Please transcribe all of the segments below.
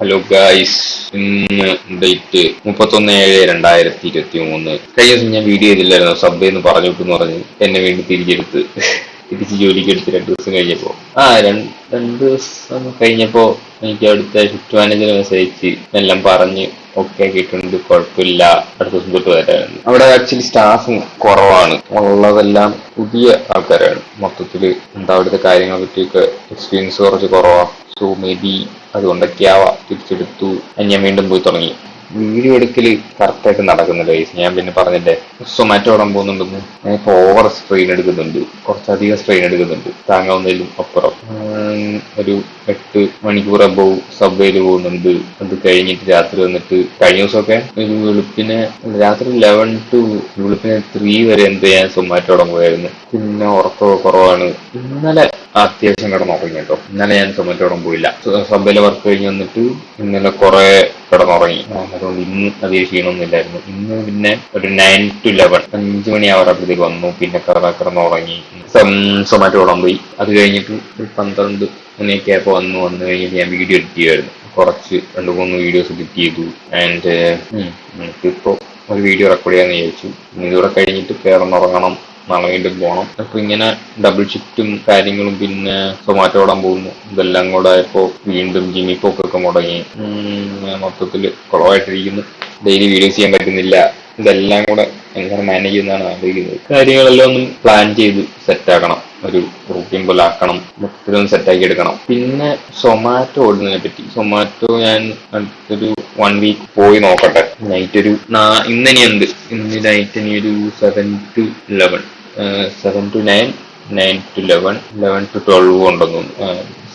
Hello guys ഇന്ന് date മുപ്പത്തൊന്ന് ഏഴ് രണ്ടായിരത്തി ഇരുപത്തി മൂന്ന് കഴിഞ്ഞ ദിവസം ഞാൻ വീഡിയോ ചെയ്തില്ലായിരുന്നു. സബ് എന്ന് പറഞ്ഞു വിട്ടെന്ന് പറഞ്ഞ് എന്നെ വീണ്ടും തിരിച്ചെടുത്ത് തിരിച്ച് ജോലിക്ക് എടുത്ത് രണ്ട് ദിവസം കഴിഞ്ഞപ്പോൾ ആ രണ്ട് രണ്ട് ദിവസം കഴിഞ്ഞപ്പോൾ എനിക്ക് അടുത്ത ഷിഫ്റ്റ് മാനേജർ മെസ്സേജ് എല്ലാം പറഞ്ഞ് ഓക്കെ ആക്കിയിട്ടുണ്ട്. കുഴപ്പമില്ല. അടുത്ത ദിവസം തൊട്ട് വരാനാണ് അവിടെ ആക്ച്വലി സ്റ്റാഫും കുറവാണ്. ഉള്ളതെല്ലാം പുതിയ ആൾക്കാരാണ്. മൊത്തത്തിൽ എന്താ അവിടുത്തെ കാര്യങ്ങളെ പറ്റിയൊക്കെ എക്സ്പീരിയൻസ് കുറച്ച് കുറവാണ് സോ മേ ബി അതുകൊണ്ടൊക്കെ ആവാം തിരിച്ചെടുത്തു ഞാൻ വീണ്ടും പോയി തുടങ്ങി. വീഡിയോ എടുക്കൽ കറക്റ്റായിട്ട് നടക്കുന്നില്ല ഗൈസ് ഞാൻ പിന്നെ പറഞ്ഞില്ലേ സൊമാറ്റോ ഓടാൻ പോകുന്നുണ്ടെന്ന് ഞാൻ ഓവർ സ്ട്രെയിൻ എടുക്കുന്നുണ്ട്. കുറച്ചധികം സ്ട്രെയിൻ എടുക്കുന്നുണ്ട്. താങ്ങാവുന്നതിലും അപ്പുറം. ഒരു എട്ട് മണിക്കൂർ അബവ് സബ്വേയിൽ പോകുന്നുണ്ട്. അത് കഴിഞ്ഞിട്ട് രാത്രി വന്നിട്ട് കഴിഞ്ഞ ദിവസമൊക്കെ ഒരു വെളുപ്പിനെ രാത്രി ലെവൻ ടു വെളുപ്പിനെ ത്രീ വരെ എന്ത് ഞാൻ സൊമാറ്റോടാൻ പോയായിരുന്നു. പിന്നെ ഉറക്കമൊക്കെ കുറവാണ്. ഇന്നലെ അത്യാവശ്യം കിടന്നുറങ്ങി കേട്ടോ ഇന്നലെ ഞാൻ സൊമാറ്റോ ഓടാൻ പോയില്ല. സബ്ബയിലെ വർക്ക് കഴിഞ്ഞ് വന്നിട്ട് ഇന്നലെ കുറെ കിടന്നുറങ്ങി. അതുകൊണ്ട് ഇന്ന് അധികം ക്ഷീണമൊന്നുമില്ലായിരുന്നു. ഇന്ന് പിന്നെ ഒരു നയൻ ടു ലെവൻ അഞ്ച് മണി ആവാറപ്പോഴത്തേക്ക് വന്നു. പിന്നെ കിടന്ന കിടന്നുറങ്ങി. സൊമാറ്റോ ഓടാൻ പോയി അത് കഴിഞ്ഞിട്ട് ഒരു പന്ത്രണ്ട് മണിയൊക്കെ ആയപ്പോൾ വന്നു. വന്നു കഴിഞ്ഞിട്ട് ഞാൻ വീഡിയോ എഡിറ്റ് ചെയ്യുമായിരുന്നു കുറച്ച് രണ്ട് മൂന്ന് വീഡിയോസ് എഡിറ്റ് ചെയ്തു. ആൻഡ് നമുക്കിപ്പോൾ ഒരു വീഡിയോ റെക്കോർഡ് ചെയ്യാമെന്ന് വിചാരിച്ചു. ഇതുകൂടെ കഴിഞ്ഞിട്ട് കിടന്നുറങ്ങണം. നാളെ വീണ്ടും പോകണം അപ്പൊ ഇങ്ങനെ ഡബിൾ ഷിഫ്റ്റും കാര്യങ്ങളും പിന്നെ സൊമാറ്റോ ഓടാൻ പോകുന്നു. ഇതെല്ലാം കൂടെ ആയപ്പോ വീണ്ടും ജിമ്മി പോക്കൊക്കെ മുടങ്ങി. മൊത്തത്തിൽ കുളവായിട്ടിരിക്കുന്നു. ഡെയിലി വീഡിയോസ് ചെയ്യാൻ പറ്റുന്നില്ല. ഇതെല്ലാം കൂടെ എങ്ങനെ മാനേജ് ചെയ്യുന്നതാണ് ആഗ്രഹിക്കുന്നത് കാര്യങ്ങളെല്ലാം ഒന്ന് പ്ലാൻ ചെയ്ത് സെറ്റ് ആക്കണം. ഒരു റൂട്ടീൻ പോലെ ആക്കണം. മൊത്തത്തിലൊന്ന് സെറ്റാക്കി എടുക്കണം. പിന്നെ സൊമാറ്റോ ഓടുന്നതിനെ പറ്റി. സൊമാറ്റോ ഞാൻ അടുത്തൊരു വൺ വീക്ക് പോയി നോക്കട്ടെ. നൈറ്റ് ഒരു നാ- ഇന്നിനി എന്ത്? ഇന്ന് നൈറ്റ് ഇനി ഒരു seven to eleven seven to nine nine to eleven eleven to twelve ഉണ്ടെന്നു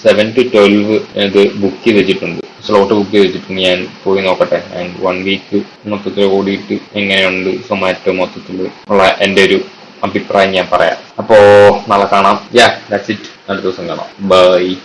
സെവൻ ടു ട്വൽവ് ഇത് ബുക്ക് ചെയ്ത് വെച്ചിട്ടുണ്ട്. സ്ലോട്ട് ബുക്ക് ചെയ്ത് വെച്ചിട്ടുണ്ട്. ഞാൻ പോയി നോക്കട്ടെ. ആൻഡ് വൺ വീക്ക് മൊത്തത്തിൽ ഓടിയിട്ട് എങ്ങനെയുണ്ട് സൊമാറ്റോ മൊത്തത്തിൽ ഉള്ള എന്റെ ഒരു അഭിപ്രായം ഞാൻ പറയാം. അപ്പോ നാളെ കാണാം. യാ ദാറ്റ്സ് ഇറ്റ് അടുത്ത ദിവസം കാണാം. ബൈ